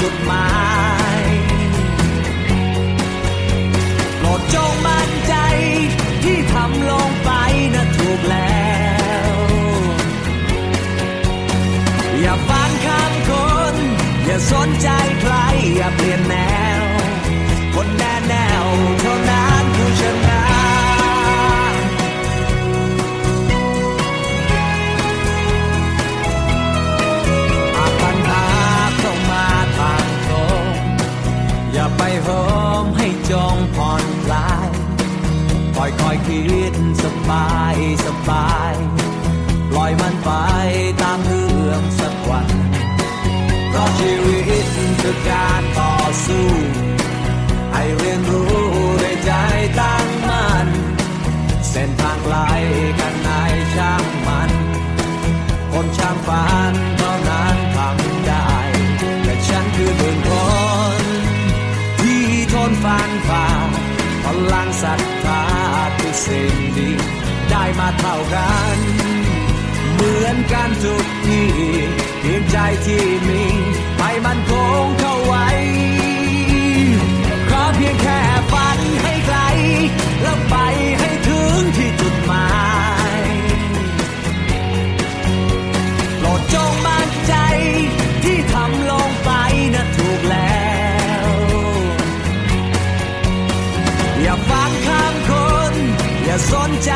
จุดหมายโปรดจงมั่นใจที่ทำลงไปนะถูกแล้ว อย่าฟังคำคน อย่าสนใจใคร อย่าเปลี่ยนแนว โหมให้จงผ่อนคลายค่อยคอยคิดสบายสบายปล่อยมันไปตามเรื่องสักวันเพราะชีวิตคือการต่อสู้ให้เรียนรู้ด้วยใจตั้งมั่นเส้นทางไกลกันไหนช่างมัน คนช่างฝันน ฟันฝ่าพลังศรัทธาทุกสิ่งดีได้มาเท่ากัน เหมือนกันทุกที่เพียงใจที่มีให้มันคง สนใจ